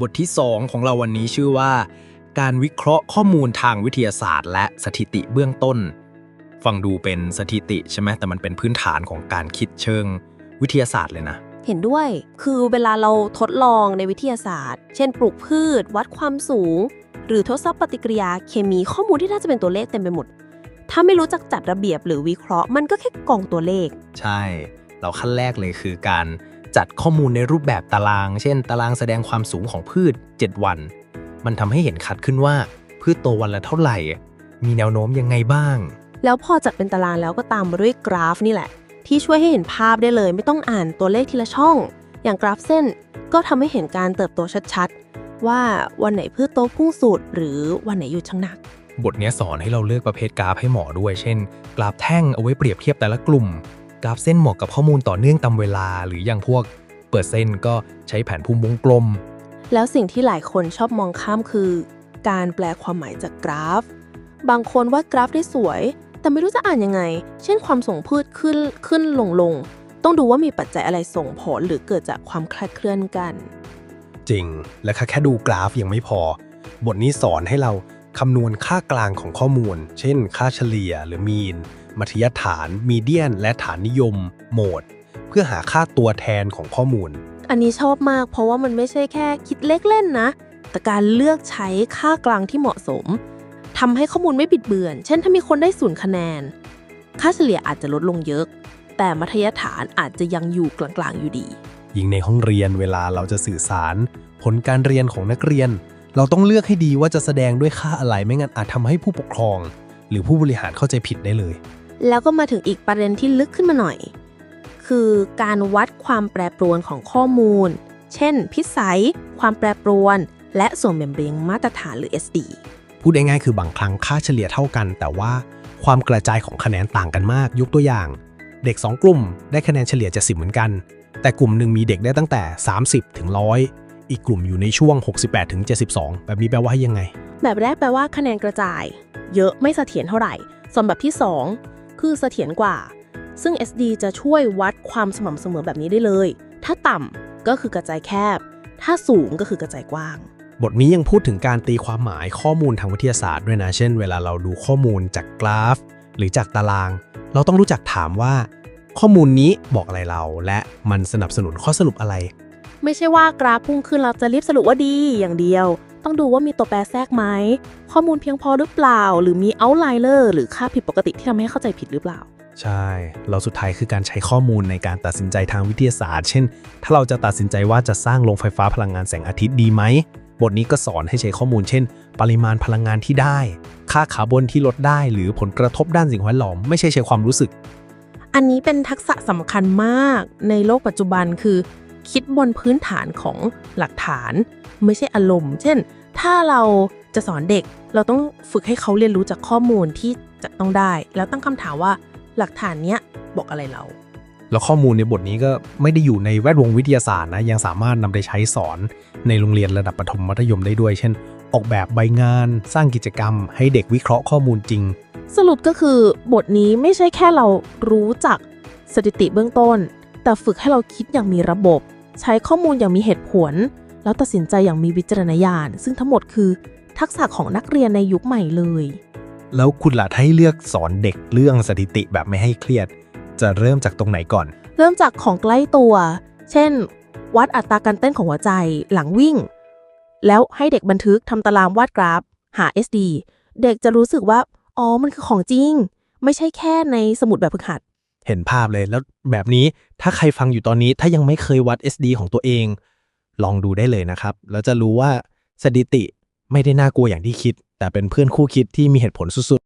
บทที่ 2 ของเราวันนี้ชื่อว่า การวิเคราะห์ข้อมูลทางวิทยาศาสตร์ และสถิติเบื้องต้น ฟังดูเป็นสถิติใช่ไหมแต่มันเป็นพื้นฐานของการคิดเชิงวิทยาศาสตร์เลยนะ เห็นด้วย คือเวลาเราทดลองในวิทยาศาสตร์ เช่น ปลูกพืช วัดความสูง หรือทดสอบปฏิกิริยาเคมีข้อมูลที่น่าจะเป็นตัวเลขเต็มไปหมด ถ้าไม่รู้จักจัดระเบียบหรือวิเคราะห์มันก็แค่กองตัวเลข ใช่ เราขั้นแรกเลยคือการ จัดข้อมูลในรูปแบบตาราง เช่น ตารางแสดงความสูงของพืช 7 วัน มันทำให้เห็นชัดขึ้นว่า พืชโตวันละเท่าไหร่ มีแนวโน้มยังไงบ้าง แล้วพอจัดเป็นตารางแล้วก็ตามมาด้วยกราฟนี่แหละ ที่ช่วยให้เห็นภาพได้เลย ไม่ต้องอ่านตัวเลขทีละช่อง อย่างกราฟเส้นก็ทำให้เห็นการเติบโตชัดๆ ว่าวันไหนพืชโตพุ่งสุดหรือวันไหนหยุดชะงักบทเนี้ยสอนให้เราเลือกประเภทกราฟให้เหมาะด้วย เช่น กราฟแท่งเอาไว้เปรียบเทียบแต่ละกลุ่ม กราฟเส้นเหมาะกับข้อมูลต่อเนื่องตามเวลา หรืออย่างพวกเปิดเส้นก็ใช้แผนภูมิวงกลม แล้วสิ่งที่หลายคนชอบมองข้ามคือ การแปลความหมายจากกราฟ บางคนวาดกราฟได้สวย แต่ไม่รู้จะอ่านยังไง เช่นความส่งพืชขึ้นขึ้นลงลงต้องดูว่ามีปัจจัยอะไรส่งผลหรือเกิดจากความคลาดเคลื่อนกัน จริง และแค่ดูกราฟยังไม่พอ บทนี้สอนให้เรา คำนวณค่ากลางของข้อมูล เช่น ค่าเฉลี่ยหรือมีน มัธยฐาน มีเดียน และฐานนิยม โหมด เพื่อหาค่าตัวแทนของข้อมูล อันนี้ชอบมากเพราะว่ามันไม่ใช่แค่คิดเล็กเล่นนะ แต่การเลือกใช้ค่ากลางที่เหมาะสมทำให้ข้อมูลไม่บิดเบือน เช่น ถ้ามีคนได้ศูนย์คะแนน ค่าเฉลี่ยอาจจะลดลงเยอะ แต่มัธยฐานอาจจะยังอยู่กลางๆอยู่ดี ยิ่งในห้องเรียนเวลาเราจะสื่อสาร ผลการเรียนของนักเรียน เราต้องเลือกให้ดีว่าจะแสดงด้วยค่าอะไรไม่งั้นอาจทำให้ผู้ปกครอง หรือผู้บริหารเข้าใจผิดได้เลย แล้วก็มาถึงอีกประเด็นที่ลึกขึ้นมาหน่อย คือการวัดความแปรปรวนของข้อมูล เช่น พิสัย ความแปรปรวน และส่วนแบ่งเบงมาตรฐานหรือ SD พูดง่ายๆคือบางครั้งค่าเฉลี่ยเท่ากัน แต่ว่าความกระจายของคะแนนต่างกันมาก ยกตัวอย่าง เด็ก 2 กลุ่มได้คะแนนเฉลี่ย70เหมือนกัน แต่กลุ่มหนึ่งมีเด็กได้ตั้งแต่ 30ถึง100 อีกกลุ่มอยู่ในช่วง 68ถึง72 แบบนี้แปลว่ายังไง แบบแรกแปลว่าคะแนนกระจาย เยอะไม่เสถียรเท่าไหร่ ส่วนแบบที่ 2 คือเสถียรกว่า ซึ่ง SD จะช่วยวัดความสม่ำเสมอแบบนี้ได้เลย ถ้าต่ำก็คือกระจายแคบ ถ้าสูงก็คือกระจายกว้างบทนี้ยังพูดถึงการตีความหมายข้อมูลทางวิทยาศาสตร์ด้วยนะ เช่น เวลาเราดูข้อมูลจากกราฟ หรือจากตาราง เราต้องรู้จักถามว่า ข้อมูลนี้บอกอะไรเรา และมันสนับสนุนข้อสรุปอะไร ไม่ใช่ว่ากราฟพุ่งขึ้นเราจะรีบสรุปว่าดีอย่างเดียว ต้องดูว่ามีตัวแปรแทรกไหม ข้อมูลเพียงพอหรือเปล่า หรือมีเอาไลเ e อร์หรือค่าผิดปกติที่ทำให้เข้าใจผิดหรือเปล่า ใช่เราสุดท้ายคือการใช้ข้อมูลในการตัดสินใจทางวิทยาศาสตร์ เช่น ถ้าเราจะตัดสินใจว่าจะสร้างโรงไฟฟ้าพลังงานแสงอาทิตย์ดีไหม บทนี้ก็สอนให้ใช้ข้อมูล เช่น ปริมาณพลังงานที่ได้ ค่าคาร์บอนที่ลดได้ หรือผลกระทบด้านสิ่งแวดล้อม ไม่ใช่ใช้ความรู้สึกอันนี้เป็นทักษะสำคัญมากในโลกปัจจุบันคือ คิดบนพื้นฐานของหลักฐาน ไม่ใช่อารมณ์ เช่น ถ้าเราจะสอนเด็ก เราต้องฝึกให้เขาเรียนรู้จากข้อมูลที่จะต้องได้ แล้วตั้งคำถามว่าหลักฐานเนี้ยบอกอะไรเรา แล้วข้อมูลในบทนี้ก็ไม่ได้อยู่ในแวดวงวิทยาศาสตร์นะยังสามารถนำไปใช้สอนในโรงเรียนระดับประถมมัธยมได้ด้วย เช่น ออกแบบใบงาน สร้างกิจกรรม ให้เด็กวิเคราะห์ข้อมูลจริง สรุปก็คือบทนี้ไม่ใช่แค่เรารู้จักสถิติเบื้องต้น แต่ฝึกให้เราคิดอย่างมีระบบ ใช้ข้อมูลอย่างมีเหตุผล แล้วตัดสินใจอย่างมีวิจารณญาณ ซึ่งทั้งหมดคือ ทักษะของนักเรียนในยุคใหม่เลย แล้วคุณล่ะถ้าให้เลือกสอนเด็กเรื่องสถิติแบบไม่ให้เครียด จะเริ่มจากตรงไหนก่อน เริ่มจากของใกล้ตัว เช่น วัดอัตราการเต้นของหัวใจหลังวิ่ง แล้วให้เด็กบันทึกทำตารางวาดกราฟ หา SD เด็กจะรู้สึกว่า อ๋อ มันคือของจริง ไม่ใช่แค่ในสมุดแบบฝึกหัด เห็นภาพเลยแล้วแบบนี้ถ้าใครฟังอยู่ตอนนี้ถ้ายังไม่เคยวัด SD ของตัวเอง ลองดูได้เลยนะครับ แล้วจะรู้ว่าสถิติไม่ได้น่ากลัวอย่างที่คิด แต่เป็นเพื่อนคู่คิดที่มีเหตุผลสุด